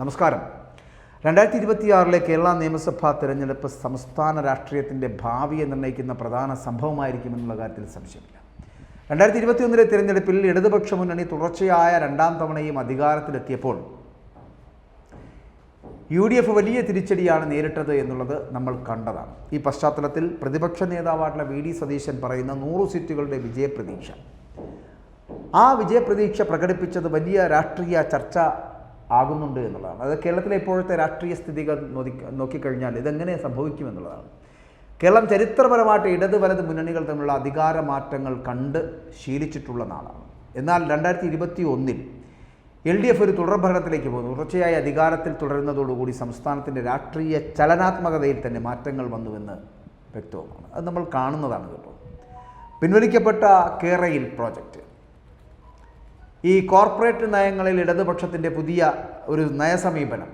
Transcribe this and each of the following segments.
നമസ്കാരം. രണ്ടായിരത്തി ഇരുപത്തിയാറിലെ കേരള നിയമസഭാ തെരഞ്ഞെടുപ്പ് സംസ്ഥാന രാഷ്ട്രീയത്തിന്റെ ഭാവിയെ നിർണയിക്കുന്ന പ്രധാന സംഭവമായിരിക്കുമെന്നുള്ള കാര്യത്തിൽ സംശയമില്ല. രണ്ടായിരത്തി ഇരുപത്തിയൊന്നിലെ തിരഞ്ഞെടുപ്പിൽ ഇടതുപക്ഷ മുന്നണി തുടർച്ചയായ രണ്ടാം തവണയും അധികാരത്തിലെത്തിയപ്പോൾ യു ഡി എഫ് വലിയ തിരിച്ചടിയാണ് നേരിട്ടത് എന്നുള്ളത് നമ്മൾ കണ്ടതാണ്. ഈ പശ്ചാത്തലത്തിൽ പ്രതിപക്ഷ നേതാവായിട്ടുള്ള വി ഡി സതീശൻ പറയുന്ന നൂറ് സീറ്റുകളുടെ വിജയപ്രതീക്ഷ. ആ വിജയപ്രതീക്ഷ പ്രകടിപ്പിച്ചത് വലിയ രാഷ്ട്രീയ ചർച്ച ആകുന്നുണ്ട് എന്നുള്ളതാണ്. അത് കേരളത്തിലെ ഇപ്പോഴത്തെ രാഷ്ട്രീയ സ്ഥിതികൾ നോക്കി നോക്കിക്കഴിഞ്ഞാൽ ഇതെങ്ങനെ സംഭവിക്കുമെന്നുള്ളതാണ് കേരളം ചരിത്രപരമായിട്ട് ഇടത് വലത് മുന്നണികൾ തമ്മിലുള്ള അധികാര മാറ്റങ്ങൾ കണ്ട് ശീലിച്ചിട്ടുള്ള നാടാണ് എന്നാൽ രണ്ടായിരത്തി ഇരുപത്തി ഒന്നിൽ എൽ ഡി എഫ് ഒരു തുടർഭരണത്തിലേക്ക് പോകുന്നു തുടർച്ചയായി അധികാരത്തിൽ തുടരുന്നതോടുകൂടി സംസ്ഥാനത്തിന്റെ രാഷ്ട്രീയ ചലനാത്മകതയിൽ തന്നെ മാറ്റങ്ങൾ വന്നുവെന്ന് വ്യക്തവുമാണ്. അത് നമ്മൾ കാണുന്നതാണ് കേട്ടോ. പിൻവലിക്കപ്പെട്ട കേരയിൽ പ്രോജക്റ്റ്. ഈ കോർപ്പറേറ്റ് നയങ്ങളിൽ ഇടതുപക്ഷത്തിന്റെ പുതിയ ഒരു നയസമീപനം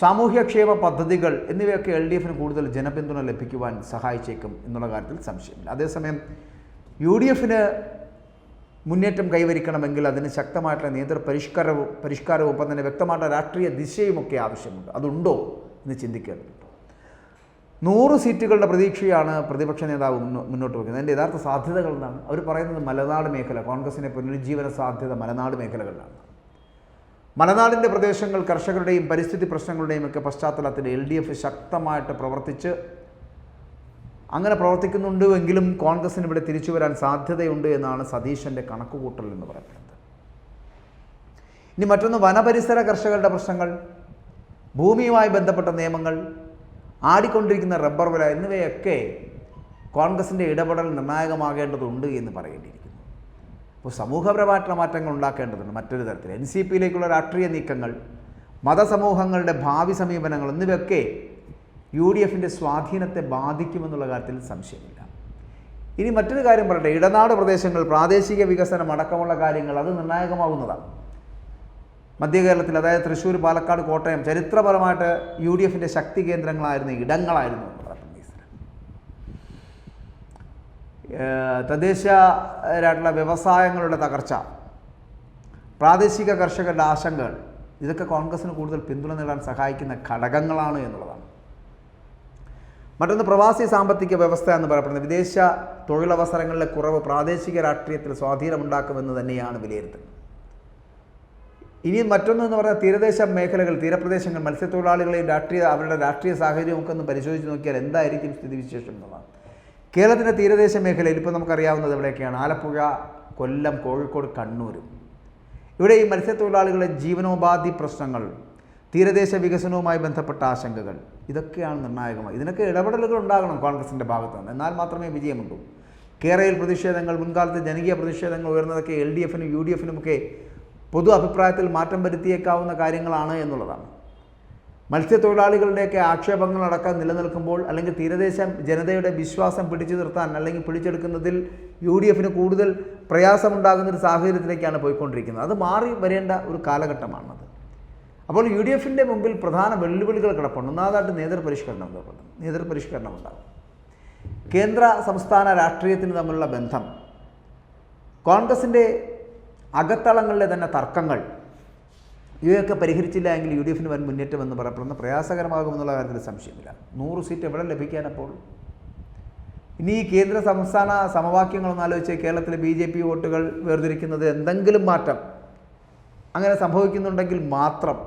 സാമൂഹ്യക്ഷേമ പദ്ധതികൾ എന്നിവയൊക്കെ എൽ ഡി എഫിന് കൂടുതൽ ജനപിന്തുണ ലഭിക്കുവാൻ സഹായിച്ചേക്കും എന്നുള്ള കാര്യത്തിൽ സംശയമില്ല. അതേസമയം യു ഡി എഫിന് മുന്നേറ്റം കൈവരിക്കണമെങ്കിൽ അതിന് ശക്തമായിട്ടുള്ള നേതൃ പരിഷ്കാരവും പരിഷ്കാരവും ഒപ്പം തന്നെ വ്യക്തമായിട്ടുള്ള രാഷ്ട്രീയ ദിശയുമൊക്കെ ആവശ്യമുണ്ട്. അതുണ്ടോ എന്ന് ചിന്തിക്കേണ്ടതുണ്ട്. നൂറ് സീറ്റുകളുടെ പ്രതീക്ഷയാണ് പ്രതിപക്ഷ നേതാവ് മുന്നോട്ട് വയ്ക്കുന്നത് അതിന്റെ യഥാർത്ഥ സാധ്യതകൾ എന്താണ്? അവർ പറയുന്നത് മലനാട് മേഖല കോൺഗ്രസിന്റെ പുനരുജ്ജീവന സാധ്യത മലനാട് മേഖലകളിലാണ്. മലനാടിന്റെ പ്രദേശങ്ങൾ കർഷകരുടെയും പരിസ്ഥിതി പ്രശ്നങ്ങളുടെയും ഒക്കെ പശ്ചാത്തലത്തിൽ എൽ ഡി എഫ് ശക്തമായിട്ട് പ്രവർത്തിച്ച് അങ്ങനെ പ്രവർത്തിക്കുന്നുണ്ടെങ്കിലും കോൺഗ്രസിന് ഇവിടെ തിരിച്ചു വരാൻ സാധ്യതയുണ്ട് എന്നാണ് സതീശന്റെ കണക്കുകൂട്ടൽ എന്ന് പറയുന്നത്. ഇനി മറ്റൊന്ന് വനപരിസര കർഷകരുടെ പ്രശ്നങ്ങൾ ഭൂമിയുമായി ബന്ധപ്പെട്ട നിയമങ്ങൾ ആടിക്കൊണ്ടിരിക്കുന്ന റബ്ബർ വില എന്നിവയൊക്കെ കോൺഗ്രസിന്റെ ഇടപെടൽ നിർണായകമാകേണ്ടതുണ്ട് എന്ന് പറയേണ്ടിയിരിക്കുന്നു. അപ്പോൾ സമൂഹപരമായിട്ടുള്ള മാറ്റങ്ങൾ ഉണ്ടാക്കേണ്ടതുണ്ട് മറ്റൊരു തരത്തിൽ. എൻ സി പിയിലേക്കുള്ള രാഷ്ട്രീയ നീക്കങ്ങൾ മതസമൂഹങ്ങളുടെ ഭാവി സമീപനങ്ങൾ എന്നിവയൊക്കെ യു ഡി എഫിന്റെ സ്വാധീനത്തെ ബാധിക്കുമെന്നുള്ള കാര്യത്തിൽ സംശയമില്ല. ഇനി മറ്റൊരു കാര്യം പറയട്ടെ. ഇടനാട് പ്രദേശങ്ങൾ പ്രാദേശിക വികസനം അടക്കമുള്ള കാര്യങ്ങൾ അത് നിർണായകമാകുന്നതാണ്. മധ്യ കേരളത്തിൽ അതായത് തൃശ്ശൂർ പാലക്കാട് കോട്ടയം ചരിത്രപരമായിട്ട് യു ഡി എഫിന്റെ ശക്തി കേന്ദ്രങ്ങളായിരുന്ന ഇടങ്ങളായിരുന്നു തദ്ദേശീയരായിട്ടുള്ള വ്യവസായങ്ങളുടെ തകർച്ച പ്രാദേശിക കർഷകരുടെ ആശങ്കകൾ ഇതൊക്കെ കോൺഗ്രസ്സിന് കൂടുതൽ പിന്തുണ നേടാൻ സഹായിക്കുന്ന ഘടകങ്ങളാണ് എന്നുള്ളതാണ്. മറ്റൊന്ന് പ്രവാസി സാമ്പത്തിക വ്യവസ്ഥ എന്ന് പറയപ്പെടുന്നത്. വിദേശ തൊഴിലവസരങ്ങളിലെ കുറവ് പ്രാദേശിക രാഷ്ട്രീയത്തിൽ സ്വാധീനമുണ്ടാക്കുമെന്ന് തന്നെയാണ് വിലയിരുത്തൽ. ഇനി മറ്റൊന്ന് എന്ന് പറഞ്ഞാൽ തീരദേശ മേഖലകൾ തീരപ്രദേശങ്ങൾ മത്സ്യത്തൊഴിലാളികളെയും രാഷ്ട്രീയ അവരുടെ രാഷ്ട്രീയ സാഹചര്യം ഒക്കെ ഒന്ന് പരിശോധിച്ച് നോക്കിയാൽ എന്തായിരിക്കും സ്ഥിതിവിശേഷം എന്നുള്ളതാണ് കേരളത്തിന്റെ തീരദേശ മേഖലയിൽ ഇപ്പോൾ നമുക്കറിയാവുന്നത് എവിടെയൊക്കെയാണ്? ആലപ്പുഴ കൊല്ലം കോഴിക്കോട് കണ്ണൂരും. ഇവിടെ ഈ മത്സ്യത്തൊഴിലാളികളുടെ ജീവനോപാധി പ്രശ്നങ്ങൾ തീരദേശ വികസനവുമായി ബന്ധപ്പെട്ട ആശങ്കകൾ ഇതൊക്കെയാണ് നിർണായകമായി ഇതിനൊക്കെ ഇടപെടലുകൾ ഉണ്ടാകണം കോൺഗ്രസിന്റെ ഭാഗത്ത് നിന്ന് എന്നാൽ മാത്രമേ വിജയമുണ്ടൂ കേരളയിൽ പ്രതിഷേധങ്ങൾ മുൻകാലത്ത് ജനകീയ പ്രതിഷേധങ്ങൾ ഉയർന്നതൊക്കെ എൽ ഡി എഫിനും യു ഡി എഫിനുമൊക്കെ പൊതു അഭിപ്രായത്തിൽ മാറ്റം വരുത്തിയേക്കാവുന്ന കാര്യങ്ങളാണ് എന്നുള്ളതാണ്. മത്സ്യത്തൊഴിലാളികളുടെയൊക്കെ ആക്ഷേപങ്ങളടക്കം നിലനിൽക്കുമ്പോൾ അല്ലെങ്കിൽ തീരദേശ ജനതയുടെ വിശ്വാസം പിടിച്ചു നിർത്താൻ അല്ലെങ്കിൽ പിടിച്ചെടുക്കുന്നതിൽ യു ഡി എഫിന് കൂടുതൽ പ്രയാസമുണ്ടാകുന്ന ഒരു സാഹചര്യത്തിലേക്കാണ് പോയിക്കൊണ്ടിരിക്കുന്നത്. അത് മാറി വരേണ്ട ഒരു കാലഘട്ടമാണത് അപ്പോൾ യു ഡി എഫിന്റെ മുമ്പിൽ പ്രധാന വെല്ലുവിളികൾ കിടപ്പുണ്ട്. ഒന്നാമതായിട്ട് നേതൃപരിഷ്കരണം കിടപ്പുണ്ട് നേതൃപരിഷ്കരണം ഉണ്ടാകും. കേന്ദ്ര സംസ്ഥാന രാഷ്ട്രീയത്തിന് തമ്മിലുള്ള ബന്ധം. കോൺഗ്രസിന്റെ അകത്തളങ്ങളിലെ തന്നെ തർക്കങ്ങൾ. ഇവയൊക്കെ പരിഹരിച്ചില്ല എങ്കിൽ യു ഡി എഫിന് വൻ മുന്നേറ്റം എന്ന് പറയപ്പെടുന്ന പ്രയാസകരമാകുമെന്നുള്ള കാര്യത്തിൽ സംശയമില്ല. നൂറ് സീറ്റ് എവിടെ ലഭിക്കാനപ്പോൾ ഇനി ഈ കേന്ദ്ര സംസ്ഥാന സമവാക്യങ്ങളൊന്ന് ആലോചിച്ച് കേരളത്തിലെ ബി ജെ പി വോട്ടുകൾ വേർതിരിക്കുന്നത് എന്തെങ്കിലും മാറ്റം അങ്ങനെ സംഭവിക്കുന്നുണ്ടെങ്കിൽ മാത്രം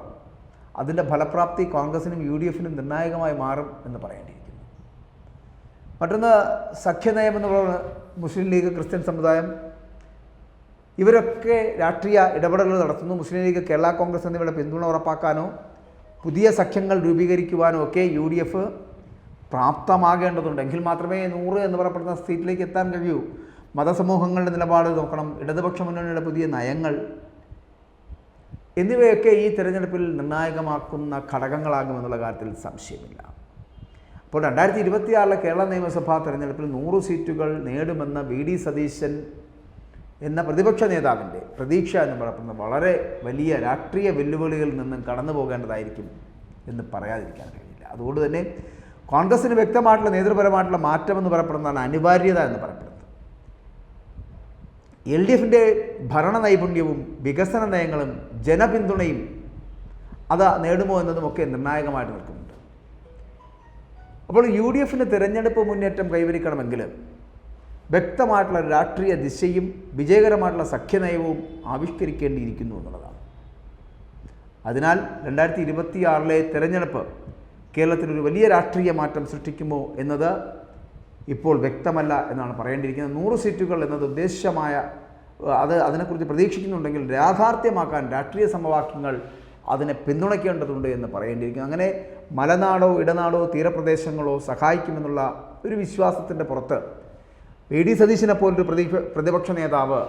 അതിന്റെ ഫലപ്രാപ്തി കോൺഗ്രസിനും യു ഡി എഫിനും നിർണായകമായി മാറും എന്ന് പറയേണ്ടിയിരിക്കുന്നു. മറ്റൊന്ന് സഖ്യനയം എന്ന് പറയുന്നത് മുസ്ലിം ലീഗ് ക്രിസ്ത്യൻ സമുദായം ഇവരൊക്കെ രാഷ്ട്രീയ ഇടപെടലുകൾ നടത്തുന്നു. മുസ്ലിം ലീഗ് കേരള കോൺഗ്രസ് എന്നിവയുടെ പിന്തുണ ഉറപ്പാക്കാനോ പുതിയ സഖ്യങ്ങൾ രൂപീകരിക്കുവാനോ ഒക്കെ യു ഡി എഫ് പ്രാപ്തമാകേണ്ടതുണ്ട്. എങ്കിൽ മാത്രമേ നൂറ് എന്ന് പറയപ്പെടുന്ന സീറ്റിലേക്ക് എത്താൻ കഴിയൂ. മതസമൂഹങ്ങളുടെ നിലപാട് നോക്കണം. ഇടതുപക്ഷ മുന്നണിയുടെ പുതിയ നയങ്ങൾ എന്നിവയൊക്കെ ഈ തിരഞ്ഞെടുപ്പിൽ നിർണായകമാക്കുന്ന ഘടകങ്ങളാകുമെന്നുള്ള കാര്യത്തിൽ സംശയമില്ല. അപ്പോൾ രണ്ടായിരത്തി ഇരുപത്തിയാറിലെ കേരള നിയമസഭാ തെരഞ്ഞെടുപ്പിൽ നൂറ് സീറ്റുകൾ നേടുമെന്ന വി ഡി സതീശൻ എന്ന പ്രതിപക്ഷ നേതാവിന്റെ പ്രതീക്ഷ എന്ന് പറയുന്നത് വളരെ വലിയ രാഷ്ട്രീയ വെല്ലുവിളികളിൽ നിന്നും കടന്നു പോകേണ്ടതായിരിക്കും എന്ന് പറയാതിരിക്കാൻ കഴിയില്ല. അതുകൊണ്ട് തന്നെ കോൺഗ്രസിന് വ്യക്തമായിട്ടുള്ള നേതൃപരമായിട്ടുള്ള മാറ്റം എന്ന് പറയപ്പെടുന്നതാണ് അനിവാര്യത എന്ന് പറയപ്പെടുന്നത്. എൽ ഡി എഫിന്റെ ഭരണ നൈപുണ്യവും വികസന നയങ്ങളും ജനപിന്തുണയും അത് നേടുമോ എന്നതുമൊക്കെ നിർണായകമായിട്ട് നിൽക്കുന്നുണ്ട്. അപ്പോൾ യു ഡി എഫിന് തിരഞ്ഞെടുപ്പ് മുന്നേറ്റം കൈവരിക്കണമെങ്കിൽ വ്യക്തമായിട്ടുള്ള രാഷ്ട്രീയ ദിശയും വിജയകരമായിട്ടുള്ള സഖ്യനയവും ആവിഷ്കരിക്കേണ്ടിയിരിക്കുന്നു എന്നുള്ളതാണ്. അതിനാൽ രണ്ടായിരത്തി ഇരുപത്തിയാറിലെ തെരഞ്ഞെടുപ്പ് കേരളത്തിലൊരു വലിയ രാഷ്ട്രീയ മാറ്റം സൃഷ്ടിക്കുമോ എന്നത് ഇപ്പോൾ വ്യക്തമല്ല എന്നാണ് പറയേണ്ടിയിരിക്കുന്നത്. നൂറ് സീറ്റുകൾ എന്നത് ഉദ്ദേശമായ അത് അതിനെക്കുറിച്ച് പ്രതീക്ഷിക്കുന്നുണ്ടെങ്കിൽ യാഥാർത്ഥ്യമാക്കാൻ രാഷ്ട്രീയ സമവാക്യങ്ങൾ അതിനെ പിന്തുണയ്ക്കേണ്ടതുണ്ട് എന്ന് പറയേണ്ടിയിരിക്കുന്നു. അങ്ങനെ മലനാടോ ഇടനാടോ തീരപ്രദേശങ്ങളോ സഹായിക്കുമെന്നുള്ള ഒരു വിശ്വാസത്തിന്റെ പുറത്ത് വി ഡി സതീശനെ പോലൊരു പ്രതിഭ പ്രതിപക്ഷ നേതാവ്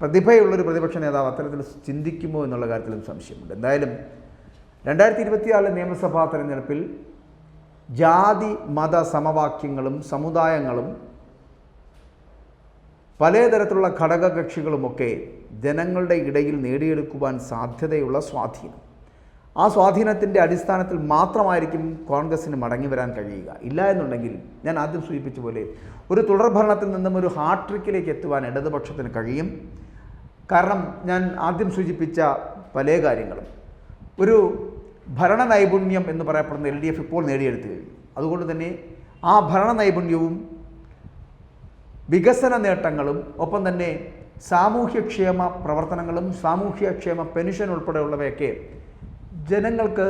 പ്രതിഭയുള്ളൊരു പ്രതിപക്ഷ നേതാവ് അത്തരത്തിൽ ചിന്തിക്കുമോ എന്നുള്ള കാര്യത്തിലും സംശയമുണ്ട്. എന്തായാലും രണ്ടായിരത്തി ഇരുപത്തിയാറിലെ നിയമസഭാ തെരഞ്ഞെടുപ്പിൽ ജാതി മത സമവാക്യങ്ങളും സമുദായങ്ങളും പലതരത്തിലുള്ള ഘടകകക്ഷികളുമൊക്കെ ജനങ്ങളുടെ ഇടയിൽ നേടിയെടുക്കുവാൻ സാധ്യതയുള്ള സ്വാധീനം. ആ സ്വാധീനത്തിന്റെ അടിസ്ഥാനത്തിൽ മാത്രമായിരിക്കും കോൺഗ്രസ്സിന് മടങ്ങി വരാൻ കഴിയുക. ഇല്ല എന്നുണ്ടെങ്കിൽ ഞാൻ ആദ്യം സൂചിപ്പിച്ച പോലെ ഒരു തുടർഭരണത്തിൽ നിന്നും ഒരു ഹാട്രിക്കിലേക്ക് എത്തുവാൻ ഇടതുപക്ഷത്തിന് കഴിയും. കാരണം ഞാൻ ആദ്യം സൂചിപ്പിച്ച പല കാര്യങ്ങളും. ഒരു ഭരണ നൈപുണ്യം എന്ന് പറയപ്പെടുന്ന എൽ ഡി എഫ് ഇപ്പോൾ നേടിയെടുത്തു കഴിഞ്ഞു. അതുകൊണ്ട് തന്നെ ആ ഭരണ നൈപുണ്യവും വികസന നേട്ടങ്ങളും ഒപ്പം തന്നെ സാമൂഹ്യക്ഷേമ പ്രവർത്തനങ്ങളും സാമൂഹ്യക്ഷേമ പെൻഷൻ ഉൾപ്പെടെയുള്ളവയൊക്കെ ജനങ്ങൾക്ക്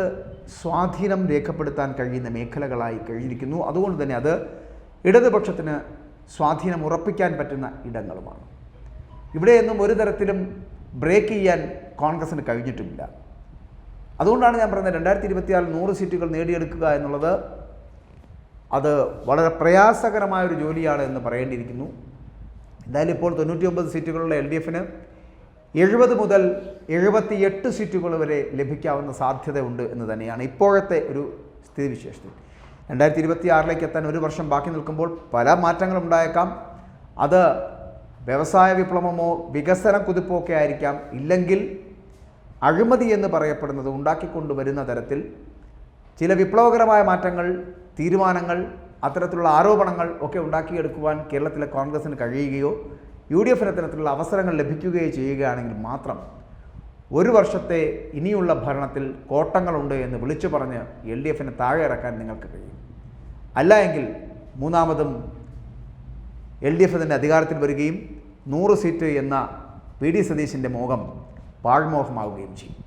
സ്വാധീനം രേഖപ്പെടുത്താൻ കഴിയുന്ന മേഖലകളായി കഴിഞ്ഞിരിക്കുന്നു. അതുകൊണ്ട് തന്നെ അത് ഇടതുപക്ഷത്തിന് സ്വാധീനം ഉറപ്പിക്കാൻ പറ്റുന്ന ഇടങ്ങളുമാണ്. ഇവിടെയൊന്നും ഒരു തരത്തിലും ബ്രേക്ക് ചെയ്യാൻ കോൺഗ്രസ്സിന് കഴിഞ്ഞിട്ടുമില്ല. അതുകൊണ്ടാണ് ഞാൻ പറയുന്നത് രണ്ടായിരത്തി ഇരുപത്തിയാറിൽ നൂറ് സീറ്റുകൾ നേടിയെടുക്കുക എന്നുള്ളത് അത് വളരെ പ്രയാസകരമായൊരു ജോലിയാണ് എന്ന് പറയേണ്ടിയിരിക്കുന്നു. എന്തായാലും ഇപ്പോൾ തൊണ്ണൂറ്റി ഒമ്പത് സീറ്റുകളുള്ള എൽ ഡി എഫിന് എഴുപത് മുതൽ എഴുപത്തിയെട്ട് സീറ്റുകൾ വരെ ലഭിക്കാവുന്ന സാധ്യതയുണ്ട് എന്ന് തന്നെയാണ് ഇപ്പോഴത്തെ ഒരു സ്ഥിതിവിശേഷത്തിൽ. രണ്ടായിരത്തി ഇരുപത്തി ആറിലേക്ക് എത്താൻ ഒരു വർഷം ബാക്കി നിൽക്കുമ്പോൾ പല മാറ്റങ്ങളും ഉണ്ടായേക്കാം. അത് വ്യവസായ വിപ്ലവമോ വികസന കുതിപ്പോ ഒക്കെ ആയിരിക്കാം. ഇല്ലെങ്കിൽ അഴിമതി എന്ന് പറയപ്പെടുന്നത് ഉണ്ടാക്കിക്കൊണ്ടുവരുന്ന തരത്തിൽ ചില വിപ്ലവകരമായ മാറ്റങ്ങൾ തീരുമാനങ്ങൾ അത്തരത്തിലുള്ള ആരോപണങ്ങൾ ഒക്കെ ഉണ്ടാക്കിയെടുക്കുവാൻ കേരളത്തിലെ കോൺഗ്രസിന് കഴിയുകയോ യു ഡി എഫിന് അത്തരത്തിലുള്ള അവസരങ്ങൾ ലഭിക്കുകയോ ചെയ്യുകയാണെങ്കിൽ മാത്രം ഒരു വർഷത്തെ ഇനിയുള്ള ഭരണത്തിൽ കോട്ടങ്ങളുണ്ട് എന്ന് വിളിച്ചു പറഞ്ഞ് എൽ ഡി എഫിനെ താഴെ ഇറക്കാൻ നിങ്ങൾക്ക് കഴിയും. അല്ല എങ്കിൽ മൂന്നാമതും എൽ ഡി എഫ് തന്നെ അധികാരത്തിൽ വരികയും നൂറ് സീറ്റ് എന്ന പി ഡി സതീശിന്റെ മോഹം പാഴ്മോഹമാവുകയും ചെയ്യും.